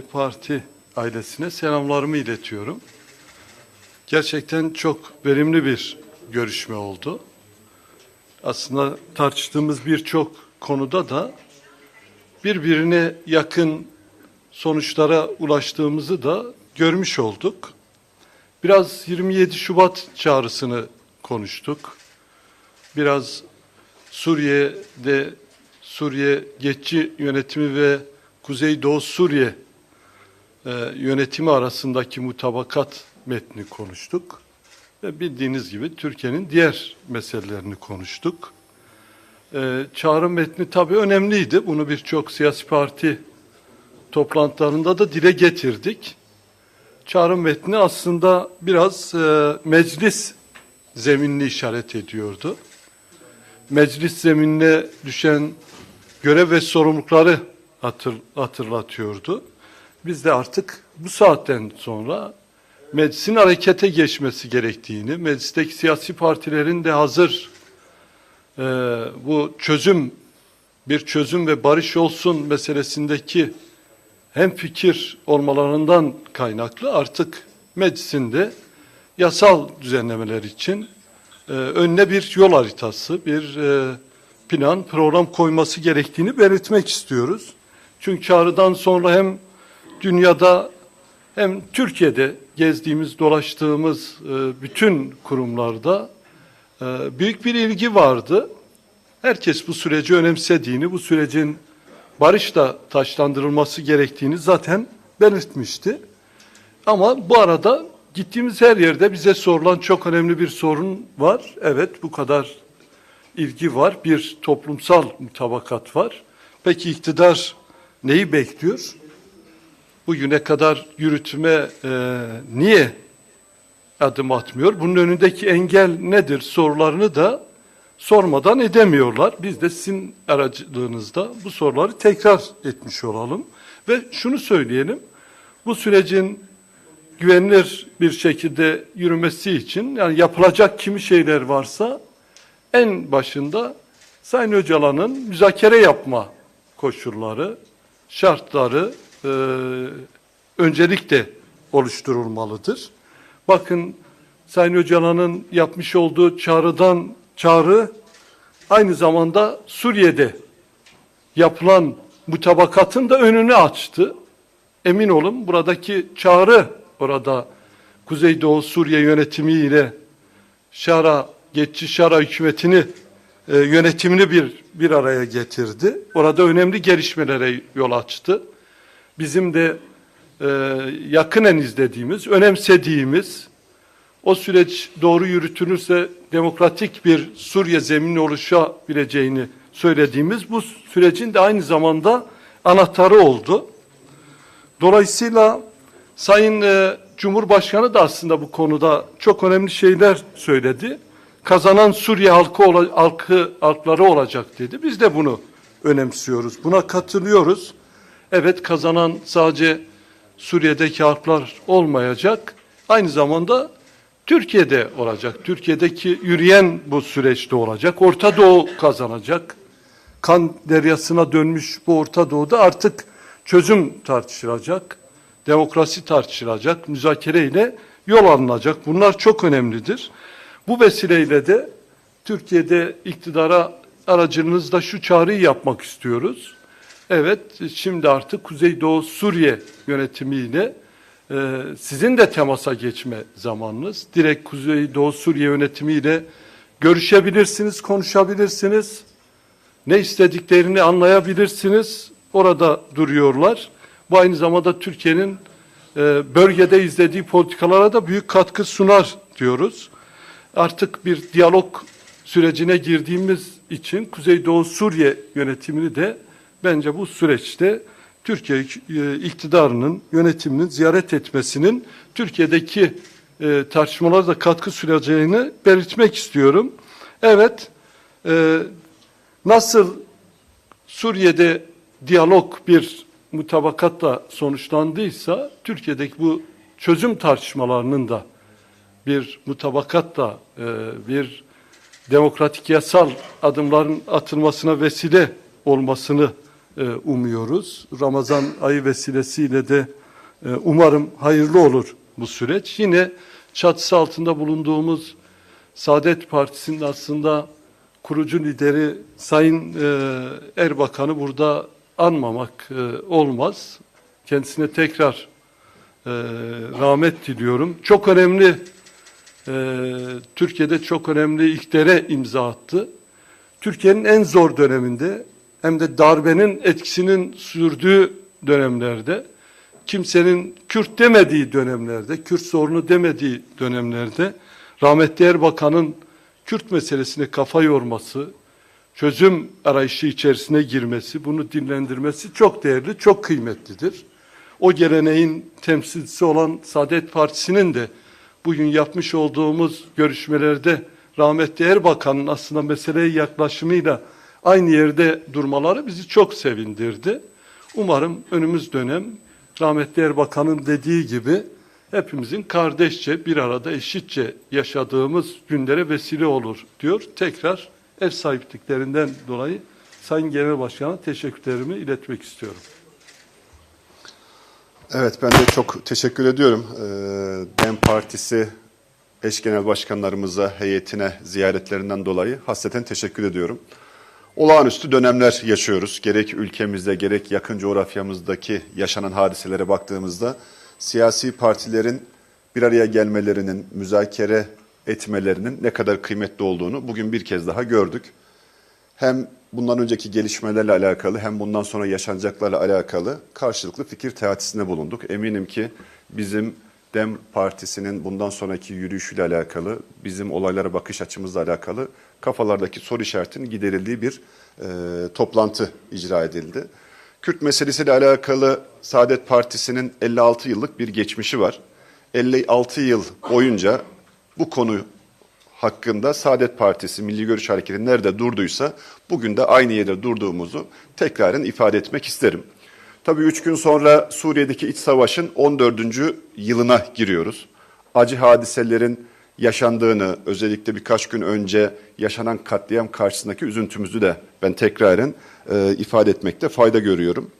Parti ailesine selamlarımı iletiyorum. Gerçekten çok verimli bir görüşme oldu. Aslında tartıştığımız birçok konuda da birbirine yakın sonuçlara ulaştığımızı da görmüş olduk. Biraz 27 Şubat çağrısını konuştuk. Biraz Suriye'de Suriye geçici yönetimi ve Kuzeydoğu Suriye yönetimi arasındaki mutabakat metni konuştuk. Ve bildiğiniz gibi Türkiye'nin diğer meselelerini konuştuk. E, çağrı metni tabii önemliydi. Bunu birçok siyasi parti toplantılarında da dile getirdik. Çağrı metni aslında biraz e, meclis zeminini işaret ediyordu. Meclis zeminine düşen görev ve sorumlulukları hatır, hatırlatıyordu. Biz de artık bu saatten sonra meclisin harekete geçmesi gerektiğini, meclisteki siyasi partilerin de hazır e, bu çözüm, bir çözüm ve barış olsun meselesindeki hem fikir olmalarından kaynaklı artık meclisinde yasal düzenlemeler için e, önüne bir yol haritası, bir e, plan, program koyması gerektiğini belirtmek istiyoruz. Çünkü çağrıdan sonra hem dünyada hem Türkiye'de gezdiğimiz, dolaştığımız e, bütün kurumlarda e, büyük bir ilgi vardı. Herkes bu süreci önemsediğini, bu sürecin barışla taşlandırılması gerektiğini zaten belirtmişti. Ama bu arada gittiğimiz her yerde bize sorulan çok önemli bir sorun var. Evet bu kadar ilgi var, bir toplumsal mutabakat var. Peki iktidar neyi bekliyor? Bugüne kadar yürütme e, niye adım atmıyor? Bunun önündeki engel nedir sorularını da sormadan edemiyorlar. Biz de sizin aracılığınızda bu soruları tekrar etmiş olalım. Ve şunu söyleyelim, bu sürecin güvenilir bir şekilde yürümesi için yani yapılacak kimi şeyler varsa en başında Sayın Öcalan'ın müzakere yapma koşulları, şartları e, öncelikle oluşturulmalıdır. Bakın Sayın Öcalan'ın yapmış olduğu çağrıdan çağrı aynı zamanda Suriye'de yapılan mutabakatın da önünü açtı. Emin olun buradaki çağrı orada Kuzeydoğu Suriye yönetimiyle Şara, geçici Şara hükümetini e, yönetimini bir bir araya getirdi. Orada önemli gelişmelere yol açtı. Bizim de e, yakinen izlediğimiz, önemsediğimiz o süreç doğru yürütülürse demokratik bir Suriye zemini oluşabileceğini söylediğimiz bu sürecin de aynı zamanda anahtarı oldu. Dolayısıyla Sayın e, Cumhurbaşkanı da aslında bu konuda çok önemli şeyler söyledi. Kazanan Suriye halkı halkı halkları olacak dedi. Biz de bunu önemsiyoruz. Buna katılıyoruz. Evet kazanan sadece Suriye'deki halklar olmayacak. Aynı zamanda Türkiye'de olacak. Türkiye'deki yürüyen bu süreçte olacak. Orta Doğu kazanacak. Kan deryasına dönmüş bu Orta Doğu'da artık çözüm tartışılacak. Demokrasi tartışılacak. Müzakereyle yol alınacak. Bunlar çok önemlidir. Bu vesileyle de Türkiye'de iktidara aracınızda şu çağrıyı yapmak istiyoruz. Evet, şimdi artık Kuzeydoğu Suriye yönetimiyle e, sizin de temasa geçme zamanınız. Direkt Kuzeydoğu Suriye yönetimiyle görüşebilirsiniz, konuşabilirsiniz. Ne istediklerini anlayabilirsiniz. Orada duruyorlar. Bu aynı zamanda Türkiye'nin e, bölgede izlediği politikalara da büyük katkı sunar diyoruz. Artık bir diyalog sürecine girdiğimiz için Kuzeydoğu Suriye yönetimini de bence bu süreçte Türkiye e, iktidarının yönetiminin ziyaret etmesinin Türkiye'deki e, tartışmalara da katkı süreceğini belirtmek istiyorum. Evet, e, nasıl Suriye'de diyalog bir mutabakatla sonuçlandıysa Türkiye'deki bu çözüm tartışmalarının da bir mutabakatla e, bir demokratik yasal adımların atılmasına vesile olmasını umuyoruz. Ramazan ayı vesilesiyle de e, umarım hayırlı olur bu süreç. Yine çatısı altında bulunduğumuz Saadet Partisi'nin aslında kurucu lideri Sayın e, Erbakan'ı burada anmamak e, olmaz. Kendisine tekrar e, rahmet diliyorum. Çok önemli, e, Türkiye'de çok önemli ilklere imza attı. Türkiye'nin en zor döneminde hem de darbenin etkisinin sürdüğü dönemlerde kimsenin Kürt demediği dönemlerde, Kürt sorunu demediği dönemlerde rahmetli Erbakan'ın Kürt meselesine kafa yorması, çözüm arayışı içerisine girmesi, bunu dinlendirmesi çok değerli, çok kıymetlidir. O geleneğin temsilcisi olan Saadet Partisi'nin de bugün yapmış olduğumuz görüşmelerde rahmetli Erbakan'ın aslında meseleye yaklaşımıyla aynı yerde durmaları bizi çok sevindirdi. Umarım önümüz dönem rahmetli Erbakan'ın dediği gibi hepimizin kardeşçe bir arada eşitçe yaşadığımız günlere vesile olur diyor. Tekrar ev sahipliklerinden dolayı Sayın Genel Başkan'a teşekkürlerimi iletmek istiyorum. Evet ben de çok teşekkür ediyorum. Ee, DEM Partisi eş genel başkanlarımıza, heyetine ziyaretlerinden dolayı hasreten teşekkür ediyorum. Olağanüstü dönemler yaşıyoruz. Gerek ülkemizde gerek yakın coğrafyamızdaki yaşanan hadiselere baktığımızda siyasi partilerin bir araya gelmelerinin, müzakere etmelerinin ne kadar kıymetli olduğunu bugün bir kez daha gördük. Hem bundan önceki gelişmelerle alakalı hem bundan sonra yaşanacaklarla alakalı karşılıklı fikir teatisinde bulunduk. Eminim ki bizim DEM Partisi'nin bundan sonraki yürüyüşüyle alakalı, bizim olaylara bakış açımızla alakalı kafalardaki soru işaretinin giderildiği bir e, toplantı icra edildi. Kürt meselesiyle alakalı Saadet Partisi'nin 56 yıllık bir geçmişi var. 56 yıl boyunca bu konu hakkında Saadet Partisi, Milli Görüş Hareketi nerede durduysa bugün de aynı yerde durduğumuzu tekraren ifade etmek isterim. Tabii üç gün sonra Suriye'deki iç savaşın 14. yılına giriyoruz. Acı hadiselerin yaşandığını, özellikle birkaç gün önce yaşanan katliam karşısındaki üzüntümüzü de ben tekraren e, ifade etmekte fayda görüyorum.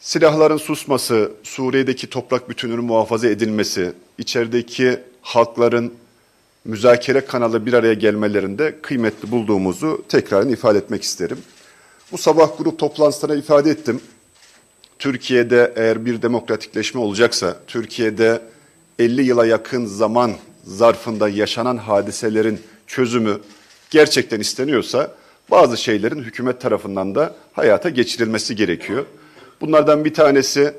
Silahların susması, Suriye'deki toprak bütünlüğünün muhafaza edilmesi, içerideki halkların müzakere kanalı bir araya gelmelerinde kıymetli bulduğumuzu tekrar ifade etmek isterim. Bu sabah grup toplantısına ifade ettim. Türkiye'de eğer bir demokratikleşme olacaksa, Türkiye'de 50 yıla yakın zaman zarfında yaşanan hadiselerin çözümü gerçekten isteniyorsa bazı şeylerin hükümet tarafından da hayata geçirilmesi gerekiyor. Bunlardan bir tanesi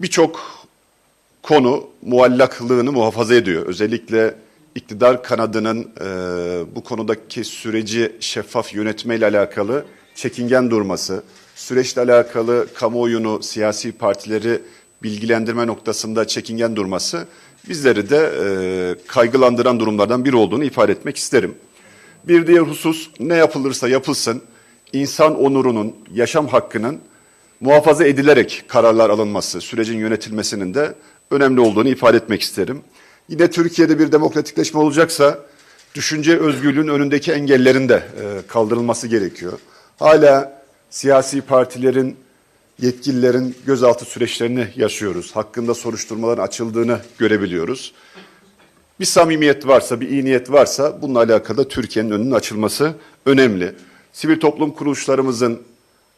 birçok konu muallaklığını muhafaza ediyor. Özellikle iktidar kanadının e, bu konudaki süreci şeffaf yönetmeyle alakalı çekingen durması, süreçle alakalı kamuoyunu, siyasi partileri bilgilendirme noktasında çekingen durması bizleri de e, kaygılandıran durumlardan biri olduğunu ifade etmek isterim. Bir diğer husus ne yapılırsa yapılsın insan onurunun, yaşam hakkının muhafaza edilerek kararlar alınması, sürecin yönetilmesinin de önemli olduğunu ifade etmek isterim. Yine Türkiye'de bir demokratikleşme olacaksa düşünce özgürlüğün önündeki engellerin de e, kaldırılması gerekiyor. Hala siyasi partilerin, yetkililerin gözaltı süreçlerini yaşıyoruz. Hakkında soruşturmaların açıldığını görebiliyoruz. Bir samimiyet varsa, bir iyi niyet varsa bununla alakalı Türkiye'nin önünün açılması önemli. Sivil toplum kuruluşlarımızın,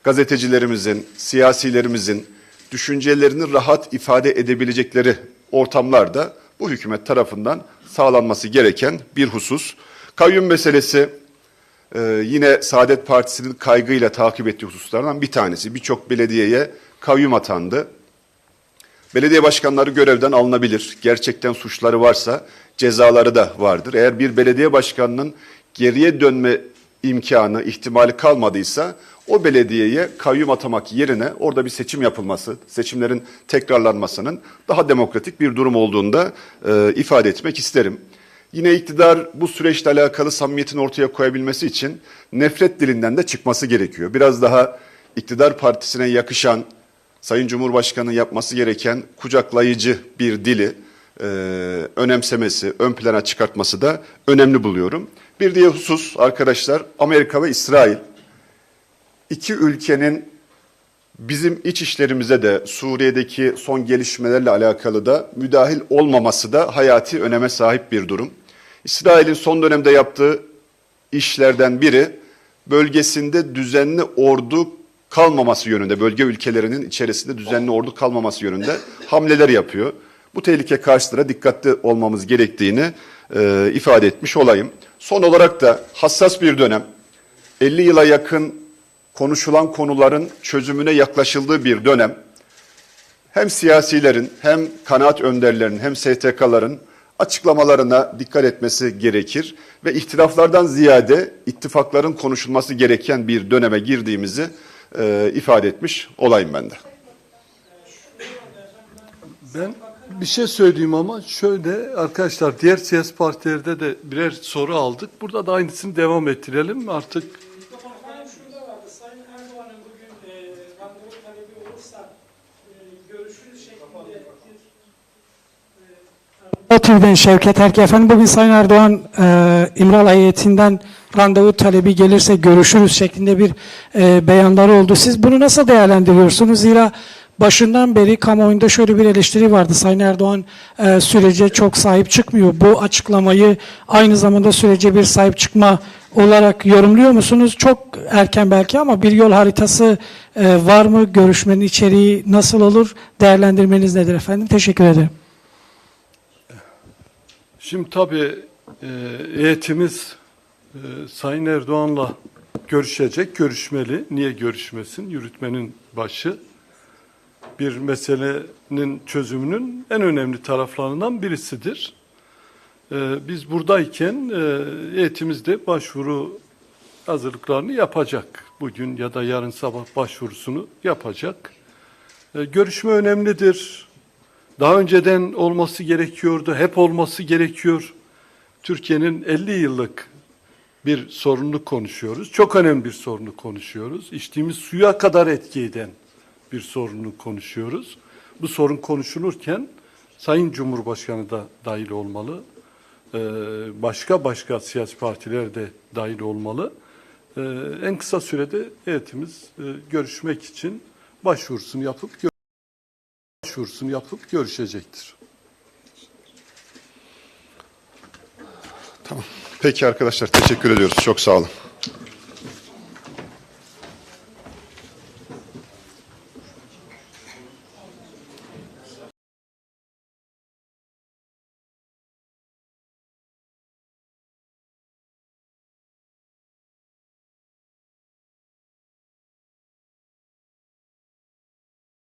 gazetecilerimizin, siyasilerimizin düşüncelerini rahat ifade edebilecekleri ortamlarda bu hükümet tarafından sağlanması gereken bir husus. Kayyum meselesi e, yine Saadet Partisi'nin kaygıyla takip ettiği hususlardan bir tanesi. Birçok belediyeye kayyum atandı. Belediye başkanları görevden alınabilir. Gerçekten suçları varsa cezaları da vardır. Eğer bir belediye başkanının geriye dönme imkanı, ihtimali kalmadıysa o belediyeye kayyum atamak yerine orada bir seçim yapılması, seçimlerin tekrarlanmasının daha demokratik bir durum olduğunda e, ifade etmek isterim. Yine iktidar bu süreçle alakalı samimiyetin ortaya koyabilmesi için nefret dilinden de çıkması gerekiyor. Biraz daha iktidar partisine yakışan, Sayın Cumhurbaşkanı yapması gereken kucaklayıcı bir dili e, önemsemesi, ön plana çıkartması da önemli buluyorum. Bir diğer husus arkadaşlar Amerika ve İsrail. iki ülkenin bizim iç işlerimize de Suriye'deki son gelişmelerle alakalı da müdahil olmaması da hayati öneme sahip bir durum. İsrail'in son dönemde yaptığı işlerden biri bölgesinde düzenli ordu kalmaması yönünde, bölge ülkelerinin içerisinde düzenli ordu kalmaması yönünde hamleler yapıyor. Bu tehlike karşısında dikkatli olmamız gerektiğini e, ifade etmiş olayım. Son olarak da hassas bir dönem, 50 yıla yakın konuşulan konuların çözümüne yaklaşıldığı bir dönem. Hem siyasilerin hem kanaat önderlerinin hem STK'ların açıklamalarına dikkat etmesi gerekir ve ihtilaflardan ziyade ittifakların konuşulması gereken bir döneme girdiğimizi e, ifade etmiş olayım ben de. Ben bir şey söyleyeyim ama şöyle arkadaşlar diğer siyasi partilerde de birer soru aldık. Burada da aynısını devam ettirelim artık. Efendim şurada vardı. Sayın Erdoğan'ın bugün e, randevu talebi olursa e, görüşürüz şeklinde bir TV'den Şevket Erk efendim bugün Sayın Erdoğan e, İmralı heyetinden randevu talebi gelirse görüşürüz şeklinde bir e, beyanları oldu. Siz bunu nasıl değerlendiriyorsunuz? Zira başından beri kamuoyunda şöyle bir eleştiri vardı. Sayın Erdoğan e, sürece çok sahip çıkmıyor. Bu açıklamayı aynı zamanda sürece bir sahip çıkma olarak yorumluyor musunuz? Çok erken belki ama bir yol haritası e, var mı? Görüşmenin içeriği nasıl olur? Değerlendirmeniz nedir efendim? Teşekkür ederim. Şimdi tabii e, heyetimiz e, Sayın Erdoğan'la görüşecek, görüşmeli. Niye görüşmesin? Yürütmenin başı. Bir meselenin çözümünün en önemli taraflarından birisidir. E, biz buradayken e, heyetimiz de başvuru hazırlıklarını yapacak. Bugün ya da yarın sabah başvurusunu yapacak. E, görüşme önemlidir. Daha önceden olması gerekiyordu, hep olması gerekiyor. Türkiye'nin 50 yıllık bir sorununu konuşuyoruz. Çok önemli bir sorunu konuşuyoruz. İçtiğimiz suya kadar etki eden bir sorunu konuşuyoruz. Bu sorun konuşulurken Sayın Cumhurbaşkanı da dahil olmalı. Ee, Başka başka siyasi partiler de dahil olmalı. Ee, En kısa sürede heyetimiz e, görüşmek için başvurusunu yapıp başvurusunu yapıp görüşecektir. Peki arkadaşlar teşekkür ediyoruz. Çok sağ olun.